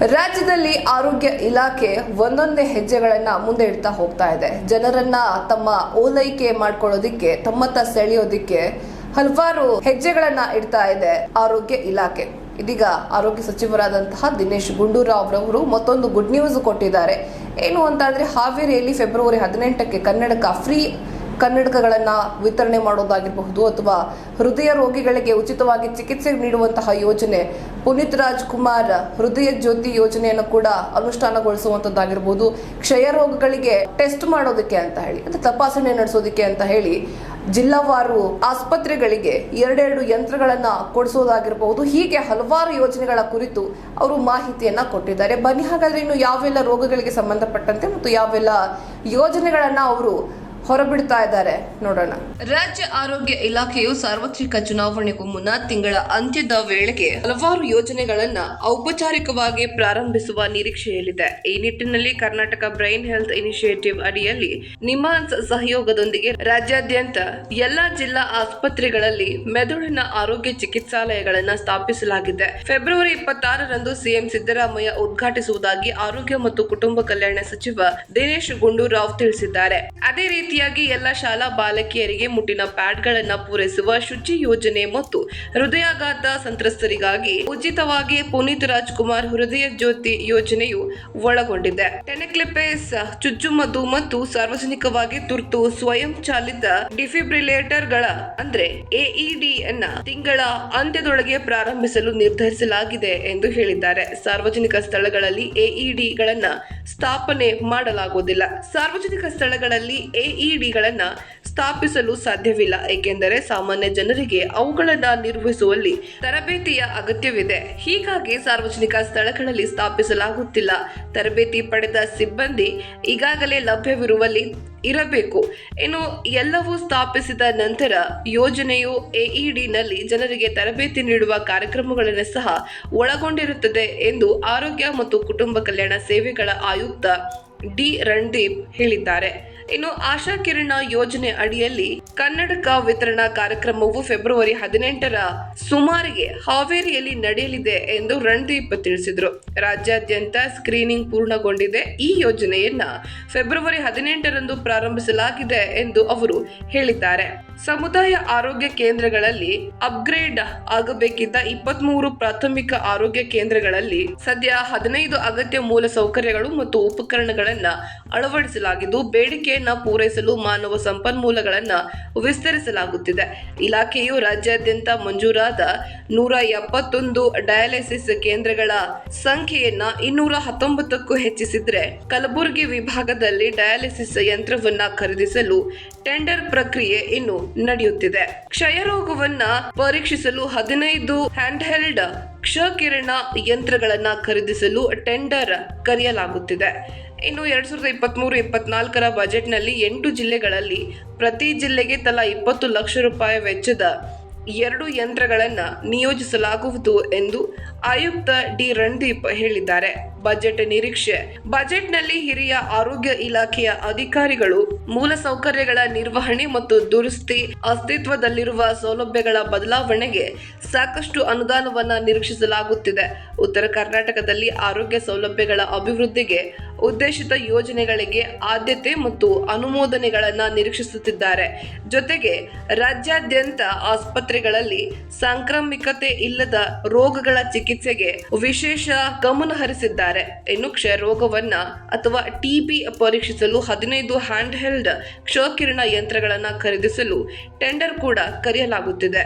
ರಾಜ್ಯದಲ್ಲಿ ಆರೋಗ್ಯ ಇಲಾಖೆ ಒಂದೊಂದೇ ಹೆಜ್ಜೆಗಳನ್ನ ಮುಂದೆ ಇಡ್ತಾ ಹೋಗ್ತಾ ಇದೆ. ಜನರನ್ನ ತಮ್ಮ ಓಲೈಕೆ ಮಾಡ್ಕೊಳ್ಳೋದಿಕ್ಕೆ, ತಮ್ಮತ್ತ ಸೆಳೆಯೋದಿಕ್ಕೆ ಹಲವಾರು ಹೆಜ್ಜೆಗಳನ್ನ ಇಡ್ತಾ ಇದೆ ಆರೋಗ್ಯ ಇಲಾಖೆ. ಇದೀಗ ಆರೋಗ್ಯ ಸಚಿವರಾದಂತಹ ದಿನೇಶ್ ಗುಂಡೂರಾವ್ ರವರು ಮತ್ತೊಂದು ಗುಡ್ ನ್ಯೂಸ್ ಕೊಟ್ಟಿದ್ದಾರೆ. ಏನು ಅಂತಂದ್ರೆ, ಹಾವೇರಿಯಲ್ಲಿ ಫೆಬ್ರವರಿ ಹದಿನೆಂಟಕ್ಕೆ ಕನ್ನಡಕ ಫ್ರೀ ಕನ್ನಡಕಗಳನ್ನ ವಿತರಣೆ ಮಾಡೋದಾಗಿರಬಹುದು ಅಥವಾ ಹೃದಯ ರೋಗಿಗಳಿಗೆ ಉಚಿತವಾಗಿ ಚಿಕಿತ್ಸೆ ನೀಡುವಂತಹ ಯೋಜನೆ ಪುನೀತ್ ರಾಜ್ಕುಮಾರ್ ಹೃದಯ ಜ್ಯೋತಿ ಯೋಜನೆಯನ್ನು ಕೂಡ ಅನುಷ್ಠಾನಗೊಳಿಸುವಂಥದ್ದಾಗಿರ್ಬೋದು ಕ್ಷಯ ರೋಗಗಳಿಗೆ ಟೆಸ್ಟ್ ಮಾಡೋದಕ್ಕೆ ಅಂತ ಹೇಳಿ, ಅಂದರೆ ತಪಾಸಣೆ ನಡೆಸೋದಕ್ಕೆ ಅಂತ ಹೇಳಿ ಜಿಲ್ಲಾವಾರು ಆಸ್ಪತ್ರೆಗಳಿಗೆ ಎರಡೆರಡು ಯಂತ್ರಗಳನ್ನು ಕೊಡಿಸೋದಾಗಿರಬಹುದು. ಹೀಗೆ ಹಲವಾರು ಯೋಜನೆಗಳ ಕುರಿತು ಅವರು ಮಾಹಿತಿಯನ್ನು ಕೊಟ್ಟಿದ್ದಾರೆ. ಬನ್ನಿ, ಹಾಗಾದ್ರೆ ಇನ್ನು ಯಾವೆಲ್ಲ ರೋಗಗಳಿಗೆ ಸಂಬಂಧಪಟ್ಟಂತೆ ಮತ್ತು ಯಾವೆಲ್ಲ ಯೋಜನೆಗಳನ್ನು ಅವರು ಹೊರಬಿಡ್ತಾ ಇದ್ದಾರೆ. ನೋಡೋಣ. ರಾಜ್ಯ ಆರೋಗ್ಯ ಇಲಾಖೆಯು ಸಾರ್ವತ್ರಿಕ ಚುನಾವಣೆಗೂ ಮುನ್ನ ತಿಂಗಳ ಅಂತ್ಯದ ವೇಳೆಗೆ ಹಲವಾರು ಯೋಜನೆಗಳನ್ನ ಔಪಚಾರಿಕವಾಗಿ ಪ್ರಾರಂಭಿಸುವ ನಿರೀಕ್ಷೆಯಲ್ಲಿದೆ. ಈ ನಿಟ್ಟಿನಲ್ಲಿ ಕರ್ನಾಟಕ ಬ್ರೈನ್ ಹೆಲ್ತ್ ಇನಿಷಿಯೇಟಿವ್ ಅಡಿಯಲ್ಲಿ ನಿಮಾನ್ಸ್ ಸಹಯೋಗದೊಂದಿಗೆ ರಾಜ್ಯಾದ್ಯಂತ ಎಲ್ಲಾ ಜಿಲ್ಲಾ ಆಸ್ಪತ್ರೆಗಳಲ್ಲಿ ಮೆದುಳಿನ ಆರೋಗ್ಯ ಚಿಕಿತ್ಸಾಲಯಗಳನ್ನ ಸ್ಥಾಪಿಸಲಾಗಿದೆ. ಫೆಬ್ರವರಿ ಇಪ್ಪತ್ತಾರರಂದು ಸಿಎಂ ಸಿದ್ದರಾಮಯ್ಯ ಉದ್ಘಾಟಿಸುವುದಾಗಿ ಆರೋಗ್ಯ ಮತ್ತು ಕುಟುಂಬ ಕಲ್ಯಾಣ ಸಚಿವ ದಿನೇಶ್ ಗುಂಡೂರಾವ್ ತಿಳಿಸಿದ್ದಾರೆ. ಅದೇ ರೀತಿಯಾಗಿ ಎಲ್ಲ ಶಾಲಾ ಬಾಲಕಿಯರಿಗೆ ಮುಟ್ಟಿನ ಪ್ಯಾಡ್ಗಳನ್ನ ಪೂರೈಸುವ ಶುಚಿ ಯೋಜನೆ ಮತ್ತು ಹೃದಯಾಘಾತ ಸಂತ್ರಸ್ತರಿಗಾಗಿ ಉಚಿತವಾಗಿ ಪುನೀತ್ ರಾಜ್ಕುಮಾರ್ ಹೃದಯ ಜ್ಯೋತಿ ಯೋಜನೆಯು ಒಳಗೊಂಡಿದೆ. ಟೆನೆಕ್ಲಿಪೇಸ್, ಚುಚ್ಚುಮದ್ದು ಮತ್ತು ಸಾರ್ವಜನಿಕವಾಗಿ ತುರ್ತು ಸ್ವಯಂ ಚಾಲಿತ ಡಿಫಿಬ್ರಿಲೇಟರ್ಗಳ ಅಂದ್ರೆ ಎಇಡಿ ಅನ್ನ ತಿಂಗಳ ಅಂತ್ಯದೊಳಗೆ ಪ್ರಾರಂಭಿಸಲು ನಿರ್ಧರಿಸಲಾಗಿದೆ ಎಂದು ಹೇಳಿದ್ದಾರೆ. ಸಾರ್ವಜನಿಕ ಸ್ಥಳಗಳಲ್ಲಿ ಎಇಡಿಗಳನ್ನ ಸ್ಥಾಪನೆ ಮಾಡಲಾಗುವುದಿಲ್ಲ. ಸಾರ್ವಜನಿಕ ಸ್ಥಳಗಳಲ್ಲಿ ಎಇಡಿಗಳನ್ನ ಸ್ಥಾಪಿಸಲು ಸಾಧ್ಯವಿಲ್ಲ, ಏಕೆಂದರೆ ಸಾಮಾನ್ಯ ಜನರಿಗೆ ಅವುಗಳನ್ನು ನಿರ್ವಹಿಸುವಲ್ಲಿ ತರಬೇತಿಯ ಅಗತ್ಯವಿದೆ. ಹೀಗಾಗಿ ಸಾರ್ವಜನಿಕ ಸ್ಥಳಗಳಲ್ಲಿ ಸ್ಥಾಪಿಸಲಾಗುತ್ತಿಲ್ಲ. ತರಬೇತಿ ಪಡೆದ ಸಿಬ್ಬಂದಿ ಈಗಾಗಲೇ ಲಭ್ಯವಿರುವಲ್ಲಿ ಇರಬೇಕು. ಇನ್ನು ಎಲ್ಲವೂ ಸ್ಥಾಪಿಸಿದ ನಂತರ ಯೋಜನೆಯು ಎಇಡಿನಲ್ಲಿ ಜನರಿಗೆ ತರಬೇತಿ ನೀಡುವ ಕಾರ್ಯಕ್ರಮಗಳನ್ನು ಸಹ ಒಳಗೊಂಡಿರುತ್ತದೆ ಎಂದು ಆರೋಗ್ಯ ಮತ್ತು ಕುಟುಂಬ ಕಲ್ಯಾಣ ಸೇವೆಗಳ ಆಯುಕ್ತ ಡಿ ರಣದೀಪ್ ಹೇಳಿದ್ದಾರೆ. ಇನ್ನು ಆಶಾ ಕಿರಣ ಯೋಜನೆ ಅಡಿಯಲ್ಲಿ ಕನ್ನಡಕ ವಿತರಣಾ ಕಾರ್ಯಕ್ರಮವು ಫೆಬ್ರವರಿ ಹದಿನೆಂಟರ ಸುಮಾರಿಗೆ ಹಾವೇರಿಯಲ್ಲಿ ನಡೆಯಲಿದೆ ಎಂದು ರಣದೀಪ್ ತಿಳಿಸಿದರು. ರಾಜ್ಯಾದ್ಯಂತ ಸ್ಕ್ರೀನಿಂಗ್ ಪೂರ್ಣಗೊಂಡಿದೆ. ಈ ಯೋಜನೆಯನ್ನ ಫೆಬ್ರವರಿ ಹದಿನೆಂಟರಂದು ಪ್ರಾರಂಭಿಸಲಾಗಿದೆ ಎಂದು ಅವರು ಹೇಳಿದ್ದಾರೆ. ಸಮುದಾಯ ಆರೋಗ್ಯ ಕೇಂದ್ರಗಳಲ್ಲಿ ಅಪ್ಗ್ರೇಡ್ ಆಗಬೇಕಿದ್ದ ಇಪ್ಪತ್ಮೂರು ಪ್ರಾಥಮಿಕ ಆರೋಗ್ಯ ಕೇಂದ್ರಗಳಲ್ಲಿ ಸದ್ಯ ಹದಿನೈದು ಅಗತ್ಯ ಮೂಲ ಸೌಕರ್ಯಗಳು ಮತ್ತು ಉಪಕರಣಗಳನ್ನ ಅಳವಡಿಸಲಾಗಿದ್ದು ಬೇಡಿಕೆಯನ್ನ ಪೂರೈಸಲು ಮಾನವ ಸಂಪನ್ಮೂಲಗಳನ್ನ ವಿಸ್ತರಿಸಲಾಗುತ್ತಿದೆ. ಇಲಾಖೆಯು ರಾಜ್ಯಾದ್ಯಂತ ಮಂಜೂರಾದ ನೂರ ಎಪ್ಪತ್ತೊಂದು ಡಯಾಲಿಸಿಸ್ ಕೇಂದ್ರಗಳ ಸಂಖ್ಯೆಯನ್ನ ಇನ್ನೂರ ಹತ್ತೊಂಬತ್ತಕ್ಕೂ ಹೆಚ್ಚಿಸಿದ್ರೆ ಕಲಬುರಗಿ ವಿಭಾಗದಲ್ಲಿ ಡಯಾಲಿಸಿಸ್ ಯಂತ್ರವನ್ನ ಖರೀದಿಸಲು ಟೆಂಡರ್ ಪ್ರಕ್ರಿಯೆ ಇನ್ನು ನಡೆಯುತ್ತಿದೆ. ಕ್ಷಯರೋಗವನ್ನ ಪರೀಕ್ಷಿಸಲು ಹದಿನೈದು ಹ್ಯಾಂಡ್ಹೆಲ್ಡ್ ಕ್ಷಕಿರಣ ಯಂತ್ರಗಳನ್ನ ಖರೀದಿಸಲು ಟೆಂಡರ್ ಕರೆಯಲಾಗುತ್ತಿದೆ. ಇನ್ನು ಎರಡು ಸಾವಿರದ ಇಪ್ಪತ್ಮೂರು, ಇಪ್ಪತ್ನಾಲ್ಕರ ಬಜೆಟ್ನಲ್ಲಿ ಎಂಟು ಜಿಲ್ಲೆಗಳಲ್ಲಿ ಪ್ರತಿ ಜಿಲ್ಲೆಗೆ ತಲಾ ಇಪ್ಪತ್ತು ಲಕ್ಷ ರೂಪಾಯಿ ವೆಚ್ಚದ ಎರಡು ಯಂತ್ರಗಳನ್ನು ನಿಯೋಜಿಸಲಾಗುವುದು ಎಂದು ಆಯುಕ್ತ ಡಿ ರಣದೀಪ್ ಹೇಳಿದ್ದಾರೆ. ಬಜೆಟ್ ನಿರೀಕ್ಷೆ. ಬಜೆಟ್ನಲ್ಲಿ ಹಿರಿಯ ಆರೋಗ್ಯ ಇಲಾಖೆಯ ಅಧಿಕಾರಿಗಳು ಮೂಲಸೌಕರ್ಯಗಳ ನಿರ್ವಹಣೆ ಮತ್ತು ದುರಸ್ತಿ, ಅಸ್ತಿತ್ವದಲ್ಲಿರುವ ಸೌಲಭ್ಯಗಳ ಬದಲಾವಣೆಗೆ ಸಾಕಷ್ಟು ಅನುದಾನವನ್ನು ನಿರೀಕ್ಷಿಸಲಾಗುತ್ತಿದೆ. ಉತ್ತರ ಕರ್ನಾಟಕದಲ್ಲಿ ಆರೋಗ್ಯ ಸೌಲಭ್ಯಗಳ ಅಭಿವೃದ್ಧಿಗೆ ಉದ್ದೇಶಿತ ಯೋಜನೆಗಳಿಗೆ ಆದ್ಯತೆ ಮತ್ತು ಅನುಮೋದನೆಗಳನ್ನು ನಿರೀಕ್ಷಿಸುತ್ತಿದ್ದಾರೆ. ಜೊತೆಗೆ ರಾಜ್ಯಾದ್ಯಂತ ಆಸ್ಪತ್ರೆಗಳಲ್ಲಿ ಸಾಂಕ್ರಾಮಿಕತೆ ಇಲ್ಲದ ರೋಗಗಳ ಚಿಕಿತ್ಸೆಗೆ ವಿಶೇಷ ಗಮನ ಹರಿಸಿದ್ದಾರೆ. ಇನ್ನು ಕ್ಷಯ ರೋಗವನ್ನ ಅಥವಾ ಟಿಬಿ ಪರೀಕ್ಷಿಸಲು ಹದಿನೈದು ಹ್ಯಾಂಡ್ ಹೆಲ್ಡ್ ಕ್ಷಕಿರಣ ಯಂತ್ರಗಳನ್ನು ಖರೀದಿಸಲು ಟೆಂಡರ್ ಕೂಡ ಕರೆಯಲಾಗುತ್ತಿದೆ.